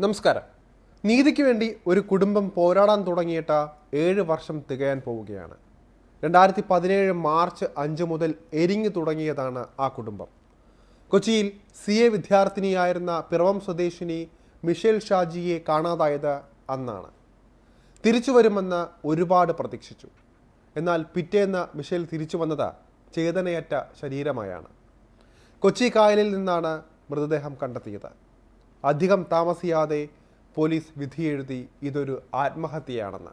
നമസ്കാരം. നീതിക്ക് വേണ്ടി ഒരു കുടുംബം പോരാടാൻ തുടങ്ങിയിട്ട് ഏഴ് വർഷം തികയാൻ പോവുകയാണ്. രണ്ടായിരത്തി പതിനേഴ് മാർച്ച് അഞ്ച് മുതൽ എരിഞ്ഞു തുടങ്ങിയതാണ് ആ കുടുംബം. കൊച്ചിയിൽ സി എ വിദ്യാർത്ഥിനിയായിരുന്ന പിറവം സ്വദേശിനി മിഷേൽ ഷാജിയെ കാണാതായത് അന്നാണ്. തിരിച്ചു വരുമെന്ന് ഒരുപാട് പ്രതീക്ഷിച്ചു. എന്നാൽ പിറ്റേന്ന് മിഷേൽ തിരിച്ചു വന്നത് ചേതനയറ്റ ശരീരമായാണ്. കൊച്ചി കായലിൽ നിന്നാണ് മൃതദേഹം കണ്ടെത്തിയത്. അധികം താമസിയാതെ പോലീസ് വിധിയെഴുതി ഇതൊരു ആത്മഹത്യയാണെന്ന്.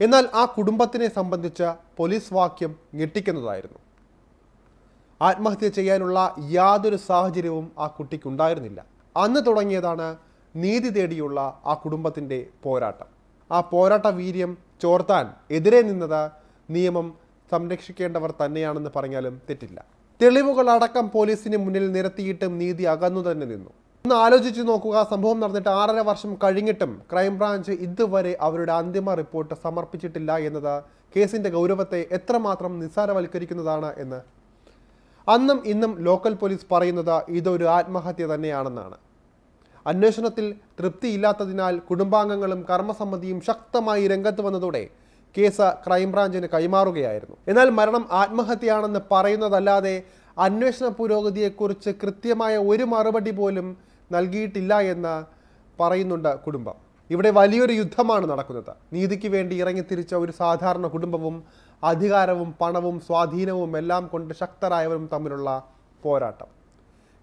എന്നാൽ ആ കുടുംബത്തിനെ സംബന്ധിച്ച പോലീസ് വാക്യം ഞെട്ടിക്കുന്നതായിരുന്നു. ആത്മഹത്യ ചെയ്യാനുള്ള യാതൊരു സാഹചര്യവും ആ കുട്ടിക്കുണ്ടായിരുന്നില്ല. അന്ന് തുടങ്ങിയതാണ് നീതി തേടിയുള്ള ആ കുടുംബത്തിന്റെ പോരാട്ടം. ആ പോരാട്ട വീര്യം ചോർത്താൻ എതിരെ നിന്നത് നിയമം സംരക്ഷിക്കേണ്ടവർ തന്നെയാണെന്ന് പറഞ്ഞാലും തെറ്റില്ല. തെളിവുകൾ അടക്കം പോലീസിന് മുന്നിൽ നിരത്തിയിട്ടും നീതി അകന്നു തന്നെ നിന്നു. ഒന്ന് ആലോചിച്ച് നോക്കുക. സംഭവം നടന്നിട്ട് ആറര വർഷം കഴിഞ്ഞിട്ടും ക്രൈംബ്രാഞ്ച് ഇതുവരെ അവരുടെ അന്തിമ റിപ്പോർട്ട് സമർപ്പിച്ചിട്ടില്ല എന്നത് കേസിന്റെ ഗൗരവത്തെ എത്രമാത്രം നിസ്സാരവൽക്കരിക്കുന്നതാണ് എന്ന്. അന്നും ഇന്നും ലോക്കൽ പോലീസ് പറയുന്നത് ഇതൊരു ആത്മഹത്യ തന്നെയാണെന്നാണ്. അന്വേഷണത്തിൽ തൃപ്തിയില്ലാത്തതിനാൽ കുടുംബാംഗങ്ങളും കർമ്മസമിതിയും ശക്തമായി രംഗത്ത് വന്നതോടെ കേസ് ക്രൈംബ്രാഞ്ചിന് കൈമാറുകയായിരുന്നു. എന്നാൽ മരണം ആത്മഹത്യയാണെന്ന് പറയുന്നതല്ലാതെ അന്വേഷണ പുരോഗതിയെക്കുറിച്ച് കൃത്യമായ ഒരു മറുപടി പോലും നൽകിയിട്ടില്ല എന്ന് പറയുന്നുണ്ട് കുടുംബം. ഇവിടെ വലിയൊരു യുദ്ധമാണ് നടക്കുന്നത്. നീതിക്ക് വേണ്ടി ഇറങ്ങിത്തിരിച്ച ഒരു സാധാരണ കുടുംബവും അധികാരവും പണവും സ്വാധീനവും എല്ലാം കൊണ്ട് ശക്തരായവരും തമ്മിലുള്ള പോരാട്ടം.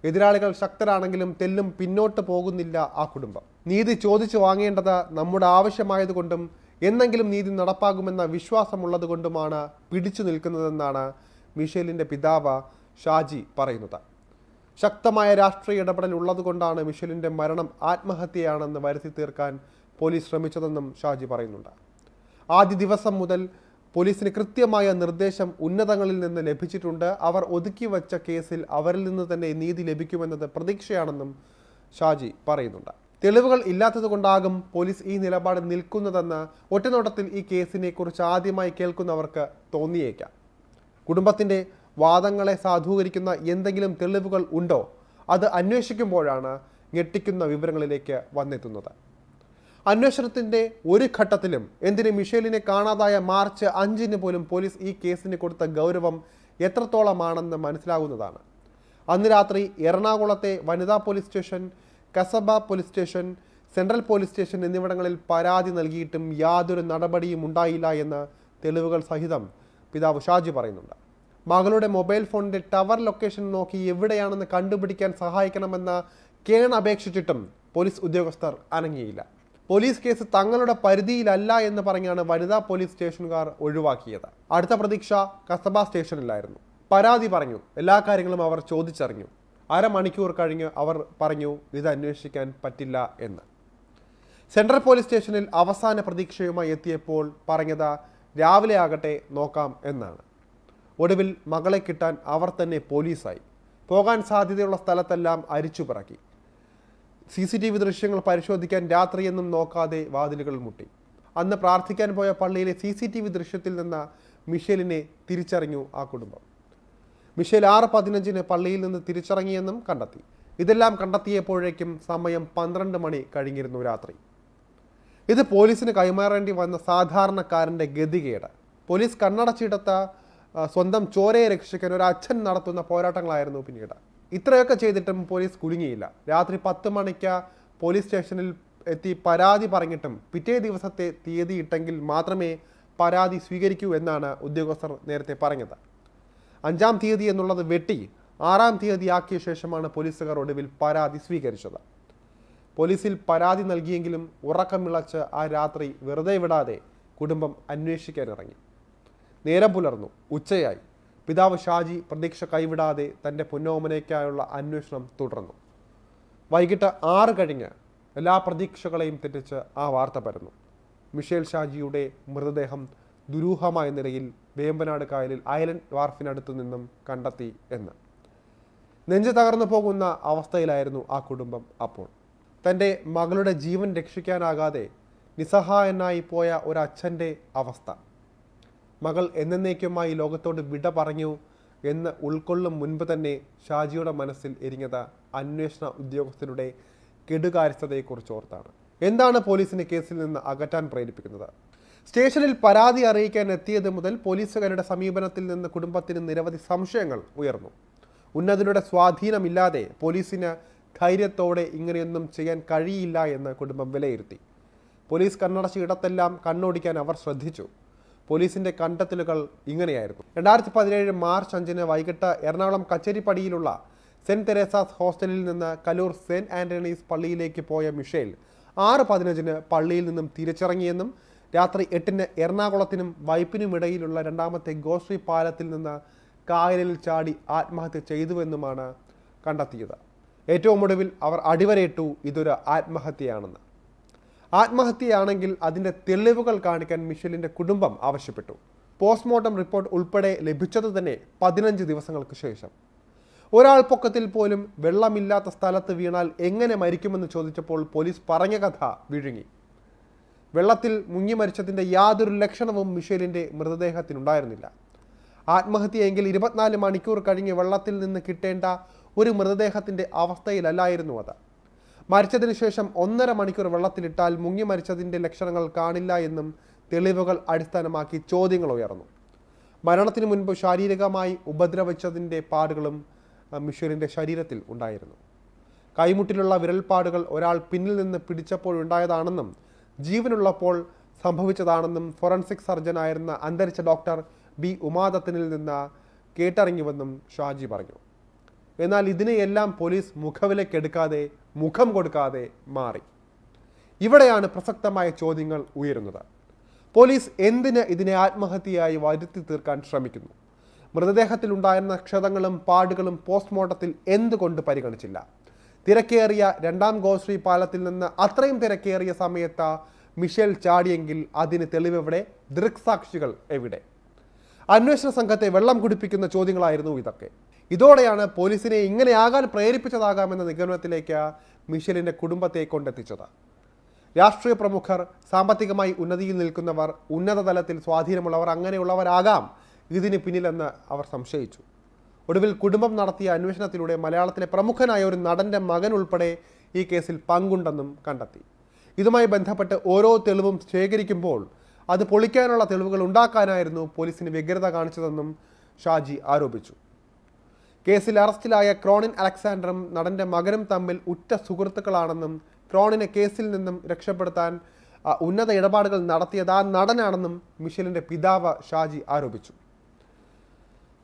എതിരാളികൾ ശക്തരാണെങ്കിലും തെല്ലും പിന്നോട്ട് പോകുന്നില്ല ആ കുടുംബം. നീതി ചോദിച്ചു വാങ്ങേണ്ടത് നമ്മുടെ ആവശ്യമായതുകൊണ്ടും എന്നെങ്കിലും നീതി നടപ്പാകുമെന്ന വിശ്വാസമുള്ളതുകൊണ്ടുമാണ് പിടിച്ചു നിൽക്കുന്നതെന്നാണ് മിഷേലിന്റെ പിതാവ് ഷാജി പറയുന്നത്. ശക്തമായ രാഷ്ട്രീയ ഇടപെടൽ ഉള്ളതുകൊണ്ടാണ് മിഷലിന്റെ മരണം ആത്മഹത്യയാണെന്ന് വരുത്തി തീർക്കാൻ പോലീസ് ശ്രമിച്ചതെന്നും ഷാജി പറയുന്നുണ്ട്. ആദ്യ ദിവസം മുതൽ പോലീസിന് കൃത്യമായ നിർദ്ദേശം ഉന്നതങ്ങളിൽ നിന്ന് ലഭിച്ചിട്ടുണ്ട്. അവർ ഒതുക്കി വച്ച കേസിൽ അവരിൽ നിന്ന് തന്നെ നീതി ലഭിക്കുമെന്നത് പ്രതീക്ഷയാണെന്നും ഷാജി പറയുന്നുണ്ട്. തെളിവുകൾ ഇല്ലാത്തതുകൊണ്ടാകും പോലീസ് ഈ നിലപാട് നിൽക്കുന്നതെന്ന് ഒറ്റനോട്ടത്തിൽ ഈ കേസിനെക്കുറിച്ച് ആദ്യമായി കേൾക്കുന്നവർക്ക് തോന്നിയേക്കാം. കുടുംബത്തിന്റെ വാദങ്ങളെ സാധൂകരിക്കുന്ന എന്തെങ്കിലും തെളിവുകൾ ഉണ്ടോ? അത് അന്വേഷിക്കുമ്പോഴാണ് ഞെട്ടിക്കുന്ന വിവരങ്ങളിലേക്ക് വന്നെത്തുന്നത്. അന്വേഷണത്തിന്റെ ഒരു ഘട്ടത്തിലും എന്തിന് മിഷേലിനെ കാണാതായ മാർച്ച് അഞ്ചിന് പോലും പോലീസ് ഈ കേസിന് കൊടുത്ത ഗൗരവം എത്രത്തോളമാണെന്ന് മനസ്സിലാകുന്നതാണ്. അന്ന് രാത്രി എറണാകുളത്തെ വനിതാ police station Kasaba police station central police station എന്നിവിടങ്ങളിൽ പരാതി നൽകിയിട്ടും യാതൊരു നടപടിയും ഉണ്ടായില്ല എന്ന് തെളിവുകൾ സഹിതം പിതാവ് ഷാജി പറയുന്നുണ്ട്. മകളുടെ മൊബൈൽ ഫോണിന്റെ ടവർ ലൊക്കേഷൻ നോക്കി എവിടെയാണെന്ന് കണ്ടുപിടിക്കാൻ സഹായിക്കണമെന്ന് കേൺ അപേക്ഷിച്ചിട്ടും പോലീസ് ഉദ്യോഗസ്ഥർ അനങ്ങിയില്ല. പോലീസ് കേസ് തങ്ങളുടെ പരിധിയിലല്ല എന്ന് പറഞ്ഞാണ് വനിതാ പോലീസ് സ്റ്റേഷനുകാർ ഒഴിവാക്കിയത്. അടുത്ത പ്രതീക്ഷ കസബ സ്റ്റേഷനിലായിരുന്നു. പരാതി പറഞ്ഞു. എല്ലാ കാര്യങ്ങളും അവർ ചോദിച്ചറിഞ്ഞു. അരമണിക്കൂർ കഴിഞ്ഞ് അവർ പറഞ്ഞു ഇത് അന്വേഷിക്കാൻ പറ്റില്ല എന്ന്. സെൻട്രൽ പോലീസ് സ്റ്റേഷനിൽ അവസാന പ്രതീക്ഷയുമായി എത്തിയപ്പോൾ പറഞ്ഞത് രാവിലെ ആകട്ടെ നോക്കാം എന്നാണ്. ഒടുവിൽ മകളെ കിട്ടാൻ അവർ തന്നെ പോലീസായി. പോകാൻ സാധ്യതയുള്ള സ്ഥലത്തെല്ലാം അരിച്ചു പിറക്കി സി സി ടി വി ദൃശ്യങ്ങൾ പരിശോധിക്കാൻ രാത്രിയെന്നും നോക്കാതെ വാതിലുകൾ മുട്ടി. അന്ന് പ്രാർത്ഥിക്കാൻ പോയ പള്ളിയിലെ സി സി ടി വി ദൃശ്യത്തിൽ നിന്ന മിഷേലിനെ തിരിച്ചറിഞ്ഞു ആ കുടുംബം. മിഷേൽ ആറ് പതിനഞ്ചിന് പള്ളിയിൽ നിന്ന് തിരിച്ചിറങ്ങിയെന്നും കണ്ടെത്തി. ഇതെല്ലാം കണ്ടെത്തിയപ്പോഴേക്കും സമയം പന്ത്രണ്ട് മണി കഴിഞ്ഞിരുന്നു രാത്രി. ഇത് പോലീസിന് കൈമാറേണ്ടി വന്ന സാധാരണക്കാരന്റെ ഗതികേട്. പോലീസ് കണ്ണടച്ചിടത്ത സ്വന്തം ചോരയെ രക്ഷിക്കാൻ ഒരു അച്ഛൻ നടത്തുന്ന പോരാട്ടങ്ങളായിരുന്നു പിന്നീട്. ഇത്രയൊക്കെ ചെയ്തിട്ടും പോലീസ് കുലുങ്ങിയില്ല. രാത്രി പത്ത് മണിക്ക് പോലീസ് സ്റ്റേഷനിൽ എത്തി പരാതി പറഞ്ഞിട്ടും പിറ്റേ ദിവസത്തെ തീയതി ഇട്ടെങ്കിൽ മാത്രമേ പരാതി സ്വീകരിക്കൂ എന്നാണ് ഉദ്യോഗസ്ഥർ നേരത്തെ പറഞ്ഞത്. അഞ്ചാം തീയതി എന്നുള്ളത് വെട്ടി ആറാം തീയതി ആക്കിയ ശേഷമാണ് പോലീസുകാർ ഒടുവിൽ പരാതി സ്വീകരിച്ചത്. പോലീസിൽ പരാതി നൽകിയെങ്കിലും ഉറക്കമിളച്ച് ആ രാത്രി വെറുതെ വിടാതെ കുടുംബം അന്വേഷിക്കാൻ ഇറങ്ങി നേരം പുലർന്നു. ഉച്ചയായി. പിതാവ് ഷാജി പ്രതീക്ഷ കൈവിടാതെ തന്റെ പൊന്നോമനയ്ക്കായുള്ള അന്വേഷണം തുടർന്നു. വൈകിട്ട് ആറ് കഴിഞ്ഞ് എല്ലാ പ്രതീക്ഷകളെയും തെറ്റിച്ച് ആ വാർത്ത പരന്നു. മിഷേൽ ഷാജിയുടെ മൃതദേഹം ദുരൂഹമായ നിലയിൽ വേമ്പനാട് കായലിൽ ഐലൻഡ് വാർഫിനടുത്തു നിന്നും കണ്ടെത്തി എന്ന്. നെഞ്ചു തകർന്നു പോകുന്ന അവസ്ഥയിലായിരുന്നു ആ കുടുംബം അപ്പോൾ. തന്റെ മകളുടെ ജീവൻ രക്ഷിക്കാനാകാതെ നിസ്സഹായനായി പോയ ഒരച്ഛന്റെ അവസ്ഥ. മകൾ എന്നേക്കുമായി ലോകത്തോട് വിട പറഞ്ഞു എന്ന് ഉൾക്കൊള്ളും മുൻപ് തന്നെ ഷാജിയുടെ മനസ്സിൽ എരിഞ്ഞത് അന്വേഷണ ഉദ്യോഗസ്ഥരുടെ കെടുകാര്യസ്ഥതയെക്കുറിച്ച് ഓർത്താണ്. എന്താണ് പോലീസിനെ കേസിൽ നിന്ന് അകറ്റാൻ പ്രേരിപ്പിക്കുന്നത്? സ്റ്റേഷനിൽ പരാതി അറിയിക്കാൻ എത്തിയത് മുതൽ പോലീസുകാരുടെ സമീപനത്തിൽ നിന്ന് കുടുംബത്തിന് നിരവധി സംശയങ്ങൾ ഉയർന്നു. ഉന്നതരുടെ സ്വാധീനമില്ലാതെ പോലീസിന് ധൈര്യത്തോടെ ഇങ്ങനെയൊന്നും ചെയ്യാൻ കഴിയില്ല എന്ന് കുടുംബം വിലയിരുത്തി. പോലീസ് കണ്ണടച്ച ഇടത്തെല്ലാം കണ്ണോടിക്കാൻ അവർ ശ്രദ്ധിച്ചു. പോലീസിന്റെ കണ്ടെത്തലുകൾ ഇങ്ങനെയായിരുന്നു. രണ്ടായിരത്തി പതിനേഴ് മാർച്ച് അഞ്ചിന് വൈകിട്ട് എറണാകുളം കച്ചേരിപ്പടിയിലുള്ള സെന്റ് തെരേസാസ് ഹോസ്റ്റലിൽ നിന്ന് കലൂർ സെന്റ് ആന്റണീസ് പള്ളിയിലേക്ക് പോയ മിഷേൽ ആറ് പതിനഞ്ചിന് പള്ളിയിൽ നിന്നും തിരിച്ചിറങ്ങിയെന്നും രാത്രി എട്ടിന് എറണാകുളത്തിനും വൈപ്പിനും ഇടയിലുള്ള രണ്ടാമത്തെ ഗോശ്രീ പാലത്തിൽ നിന്ന് കായലിൽ ചാടി ആത്മഹത്യ ചെയ്തുവെന്നുമാണ് കണ്ടെത്തിയത്. ഏറ്റവും ഒടുവിൽ അവർ അടിവരയിട്ടു ഇതൊരു ആത്മഹത്യയാണെന്ന്. ആത്മഹത്യയാണെങ്കിൽ അതിന്റെ തെളിവുകൾ കാണിക്കാൻ മിഷേലിന്റെ കുടുംബം ആവശ്യപ്പെട്ടു. പോസ്റ്റ്മോർട്ടം റിപ്പോർട്ട് ഉൾപ്പെടെ ലഭിച്ചത് തന്നെ പതിനഞ്ച് ദിവസങ്ങൾക്ക് ശേഷം. ഒരാൾ പൊക്കത്തിൽ പോലും വെള്ളമില്ലാത്ത സ്ഥലത്ത് വീണാൽ എങ്ങനെ മരിക്കുമെന്ന് ചോദിച്ചപ്പോൾ പോലീസ് പറഞ്ഞ കഥ വിഴുങ്ങി. വെള്ളത്തിൽ മുങ്ങി മരിച്ചതിന്റെ യാതൊരു ലക്ഷണവും മിഷേലിന്റെ മൃതദേഹത്തിനുണ്ടായിരുന്നില്ല. ആത്മഹത്യയെങ്കിൽ ഇരുപത്തിനാല് മണിക്കൂർ കഴിഞ്ഞ് വെള്ളത്തിൽ നിന്ന് കിട്ടേണ്ട ഒരു മൃതദേഹത്തിന്റെ അവസ്ഥയിലല്ലായിരുന്നു അത്. മരിച്ചതിന് ശേഷം ഒന്നര മണിക്കൂർ വെള്ളത്തിലിട്ടാൽ മുങ്ങി മരിച്ചതിന്റെ ലക്ഷണങ്ങൾ കാണില്ല എന്നും തെളിവുകൾ അടിസ്ഥാനമാക്കി ചോദ്യങ്ങൾ ഉയർന്നു. മരണത്തിന് മുൻപ് ശാരീരികമായി ഉപദ്രവിച്ചതിന്റെ പാടുകളും മിഷേലിന്റെ ശരീരത്തിൽ ഉണ്ടായിരുന്നു. കൈമുട്ടിലുള്ള വിരൽപ്പാടുകൾ ഒരാൾ പിന്നിൽ നിന്ന് പിടിച്ചപ്പോഴുണ്ടായതാണെന്നും ജീവനുള്ളപ്പോൾ സംഭവിച്ചതാണെന്നും ഫോറൻസിക് സർജനായിരുന്ന അന്തരിച്ച ഡോക്ടർ ബി. ഉമാദത്തനിൽ നിന്ന് കേട്ടറിഞ്ഞുവെന്നും ഷാജി പറഞ്ഞു. എന്നാൽ ഇതിനെയെല്ലാം പോലീസ് മുഖവിലക്കെടുക്കാതെ മുഖം കൊടുക്കാതെ മാറി. ഇവിടെയാണ് പ്രസക്തമായ ചോദ്യങ്ങൾ ഉയരുന്നത്. പോലീസ് എന്തിന് ഇതിനെ ആത്മഹത്യയായി വരുത്തി തീർക്കാൻ ശ്രമിക്കുന്നു? മൃതദേഹത്തിൽ ഉണ്ടായിരുന്ന ക്ഷതങ്ങളും പാടുകളും പോസ്റ്റ്മോർട്ടത്തിൽ എന്തുകൊണ്ട് പരിഗണിച്ചില്ല? തിരക്കേറിയ രണ്ടാം ഗോശ്രീ പാലത്തിൽ നിന്ന് അത്രയും തിരക്കേറിയ സമയത്ത് മിഷേൽ ചാടിയെങ്കിൽ അതിന് തെളിവെവിടെ? ദൃക്സാക്ഷികൾ എവിടെ? അന്വേഷണ സംഘത്തെ വെള്ളം കുടിപ്പിക്കുന്ന ചോദ്യങ്ങളായിരുന്നു ഇതൊക്കെ. ഇതോടെയാണ് പോലീസിനെ ഇങ്ങനെയാകാൻ പ്രേരിപ്പിച്ചതാകാമെന്ന നിഗമനത്തിലേക്ക് മിഷേലിന്റെ കുടുംബത്തെ കൊണ്ടെത്തിച്ചത്. രാഷ്ട്രീയ പ്രമുഖർ സാമ്പത്തികമായി ഉന്നതിയിൽ നിൽക്കുന്നവർ ഉന്നത തലത്തിൽ സ്വാധീനമുള്ളവർ അങ്ങനെയുള്ളവരാകാം ഇതിന് പിന്നിലെന്ന് അവർ സംശയിച്ചു. ഒടുവിൽ കുടുംബം നടത്തിയ അന്വേഷണത്തിലൂടെ മലയാളത്തിലെ പ്രമുഖനായ ഒരു നടന്റെ മകൻ ഉൾപ്പെടെ ഈ കേസിൽ പങ്കുണ്ടെന്നും കണ്ടെത്തി. ഇതുമായി ബന്ധപ്പെട്ട് ഓരോ തെളിവും ശേഖരിക്കുമ്പോൾ അത് പൊളിക്കാനുള്ള തെളിവുകൾ ഉണ്ടാക്കാനായിരുന്നു പോലീസിന് വ്യഗ്രത കാണിച്ചതെന്നും ഷാജി ആരോപിച്ചു. കേസിൽ അറസ്റ്റിലായ ക്രോണിൻ അലക്സാണ്ടറും നടന്റെ മകനും തമ്മിൽ ഉറ്റ സുഹൃത്തുക്കളാണെന്നും ക്രോണിനെ കേസിൽ നിന്നും രക്ഷപ്പെടുത്താൻ ഉന്നത ഇടപാടുകൾ നടത്തിയത് ആ നടനാണെന്നും മിഷേലിന്റെ പിതാവ് ഷാജി ആരോപിച്ചു.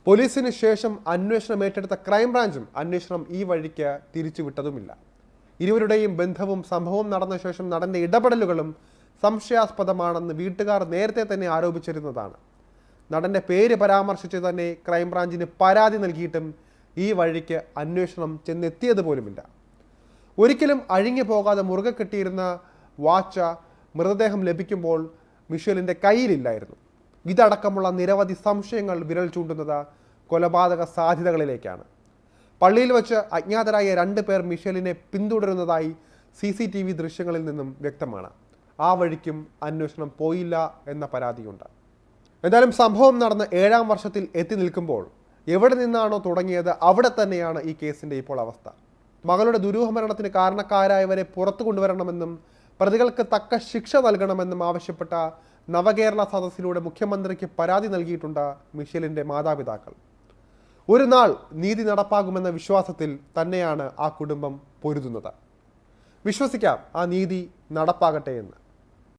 പോലീസിന് ശേഷം അന്വേഷണം ഏറ്റെടുത്ത ക്രൈംബ്രാഞ്ചും അന്വേഷണം ഈ വഴിക്ക് തിരിച്ചുവിട്ടതുമില്ല. ഇരുവരുടെയും ബന്ധവും സംഭവം നടന്ന ശേഷം നടന്റെ ഇടപെടലുകളും സംശയാസ്പദമാണെന്ന് വീട്ടുകാർ നേരത്തെ തന്നെ ആരോപിച്ചിരുന്നതാണ്. നടന്റെ പേര് പരാമർശിച്ച് തന്നെ ക്രൈംബ്രാഞ്ചിന് പരാതി നൽകിയിട്ടും ഈ വഴിക്ക് അന്വേഷണം ചെന്നെത്തിയത് പോലുമില്ല. ഒരിക്കലും അഴിഞ്ഞു പോകാതെ മുറുകെ കെട്ടിയിരുന്ന വാച്ച മൃതദേഹം ലഭിക്കുമ്പോൾ മിഷേലിന്റെ കയ്യിലില്ലായിരുന്നു. ഇതടക്കമുള്ള നിരവധി സംശയങ്ങൾ വിരൽ ചൂണ്ടുന്നത് കൊലപാതക സാധ്യതകളിലേക്കാണ്. പള്ളിയിൽ വെച്ച് അജ്ഞാതരായ രണ്ട് പേർ മിഷേലിനെ പിന്തുടരുന്നതായി സി സി ടി വി ദൃശ്യങ്ങളിൽ നിന്നും വ്യക്തമാണ്. ആ വഴിക്കും അന്വേഷണം പോയില്ല എന്ന പരാതിയുണ്ട്. എന്തായാലും സംഭവം നടന്ന് ഏഴാം വർഷത്തിൽ എത്തി നിൽക്കുമ്പോൾ എവിടെ നിന്നാണോ തുടങ്ങിയത് അവിടെ തന്നെയാണ് ഈ കേസിന്റെ ഇപ്പോൾ അവസ്ഥ. മകളുടെ ദുരൂഹമരണത്തിന് കാരണക്കാരായവരെ പുറത്തു കൊണ്ടുവരണമെന്നും പ്രതികൾക്ക് തക്ക ശിക്ഷ നൽകണമെന്നും ആവശ്യപ്പെട്ട നവകേരള സദസ്സിലൂടെ മുഖ്യമന്ത്രിക്ക് പരാതി നൽകിയിട്ടുണ്ട് മിഷേലിന്റെ മാതാപിതാക്കൾ. ഒരു നാൾ നീതി നടപ്പാകുമെന്ന വിശ്വാസത്തിൽ തന്നെയാണ് ആ കുടുംബം പൊരുതുന്നത്. വിശ്വസിക്കാം ആ നീതി നടപ്പാകട്ടെ എന്ന്.